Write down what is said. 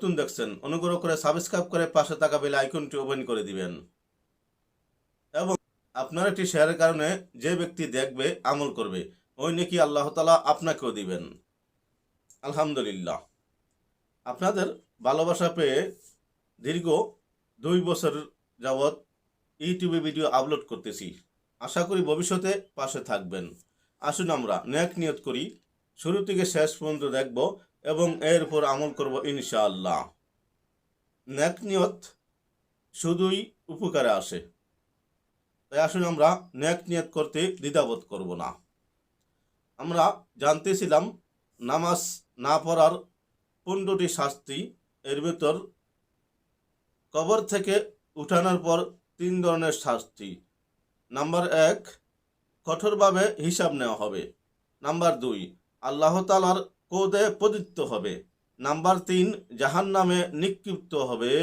নতুন দেখছেন, অনুগ্রহ করে সাবস্ক্রাইব করে পাশে থাকা বেল আইকনটি ওপেন করে দিবেন। এবং আপনার একটি শেয়ারের কারণে যে ব্যক্তি দেখবে, আমল করবে, ওই নাকি আল্লাহ তালা আপনাকেও দিবেন। আলহামদুলিল্লাহ। আপনাদের ভালোবাসা পেয়ে দীর্ঘ দুই বছর যাবৎ ইউটিউবে ভিডিও আপলোড করতেছি। আশা করি ভবিষ্যতে পাশে থাকবেন। আসুন আমরা ন্যাক নিয়ত করি। শুরু থেকে শেষ পর্যন্ত দেখব এবং এর উপর আমল করব ইনশাআল্লাহ। ন্যাক নিয়ত শুধুই উপকারে আসে। তাই আসলে আমরা ন্যাক নিয়ত করতে দ্বিধাবোধ করব না। আমরা জানতেছিলাম নামাজ না পড়ার পনেরোটি শাস্তি, এর ভেতর কবর থেকে উঠানোর পর তিন ধরনের শাস্তি। নাম্বার এক, কঠোরভাবে হিসাব নেওয়া হবে। নাম্বার দুই আল্লাহ তালার কোদে পতিত হবে। নাম্বার তিন জাহান নামে নিক্ষিপ্ত হবে।